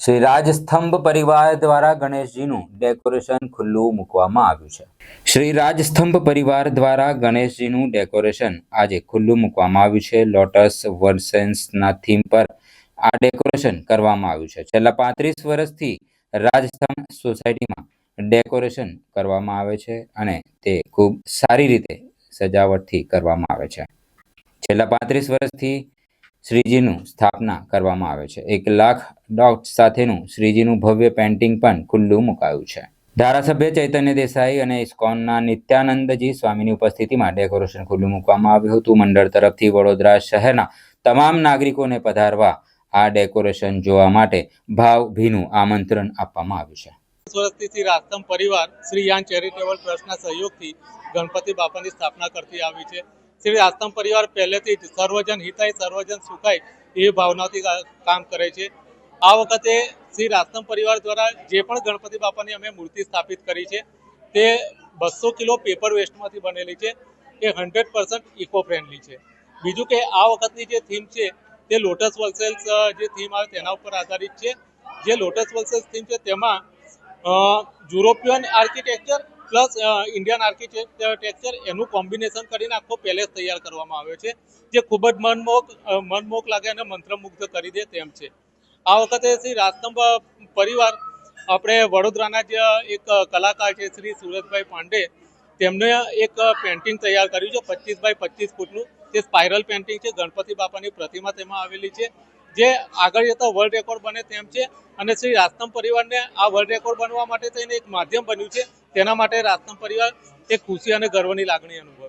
શ્રી રાજસ્તંભ પરિવાર દ્વારા ગણેશજીનું ડેકોરેશન ખુલ્લું મૂકવામાં આવ્યું છે. શ્રી રાજસ્તંભ પરિવાર દ્વારા ગણેશજીનું ડેકોરેશન આજે ખુલ્લું મૂકવામાં આવ્યું છે. લોટસ વર્સેન્સના થીમ પર આ ડેકોરેશન કરવામાં આવ્યું છે. છેલ્લા પાંત્રીસ વર્ષથી રાજસ્તંભ સોસાયટીમાં ડેકોરેશન કરવામાં આવે છે અને તે ખૂબ સારી રીતે સજાવટથી કરવામાં આવે છે. છેલ્લા પાંત્રીસ વર્ષથી શ્રીજીનું સ્થાપના કરવામાં આવે છે. એક લાખ ડોટ સાથેનું શ્રીજીનું ભવ્ય પેન્ટિંગ પણ ખુલ્લું મુકાયું છે. ધારાસભ્ય ચૈતન્ય દેસાઈ અને ઇસ્કોનના નિત્યાનંદજી સ્વામીની ઉપસ્થિતિમાં ડેકોરેશન ખુલ્લું મૂકવામાં આવ્યું હતું. મંડળ તરફથી વડોદરા શહેરના તમામ નાગરિકોને પધારવા આ ડેકોરેશન જોવા માટે ભાવભીનું આમંત્રણ આપવામાં આવ્યું છે. વર્ષથી શ્રી પરિવાર શ્રી યાન ચેરિટેબલ ટ્રસ્ટના સહયોગથી ગણપતિ બાપાની સ્થાપના કરતી આવી છે. શ્રી રાસ્તમ પરિવાર પહેલેથી જ સર્વજન હિતાય, સર્વજન સુખાય એ ભાવનાથી કામ કરે છે. આ વખતે શ્રી રાસ્તમ પરિવાર દ્વારા જે પણ ગણપતિ બાપાની અમે મૂર્તિ સ્થાપિત કરી છે, તે બસો કિલો પેપર વેસ્ટમાંથી બનેલી છે, એ હંડ્રેડ પર્સન્ટ ઇકો ફ્રેન્ડલી છે. બીજું કે આ વખતની જે થીમ છે, તે લોટસ વોલ્સેલ્સ જે થીમ આવે તેના ઉપર આધારિત છે. જે લોટસ વોલ્સેલ્સ થીમ છે, તેમાં European architecture plus Indian architecture એનું કોમ્બિનેશન કરીને આખો પેલેસ તૈયાર કરવામાં આવ્યો છે, જે ખૂબ જ મનમોહક મનમોહક લાગે અને મંત્રમુગ્ધ કરી દે તેમ છે. આ વખતે શ્રી રાજસ્તંભ પરિવાર, આપણે વડોદરાના જે એક કલાકાર છે, શ્રી સુરજભાઈ પાંડે, તેમને એક પેન્ટિંગ તૈયાર કર્યું છે, પચીસ બાય પચીસ ફૂટનું. તે સ્પાઇરલ પેન્ટિંગ છે, ગણપતિ બાપાની પ્રતિમા તેમાં આવેલી છે, જે આગળ જતા વર્લ્ડ રેકોર્ડ બને તેમ છે. અને શ્રી રાજસ્તંભ પરિવારને આ વર્લ્ડ રેકોર્ડ બનવા માટે થઈને એક માધ્યમ બન્યું છે તેના માટે રાસ્તમ પરિવાર એક ખુશી અને ગર્વની લાગણી અનુભવે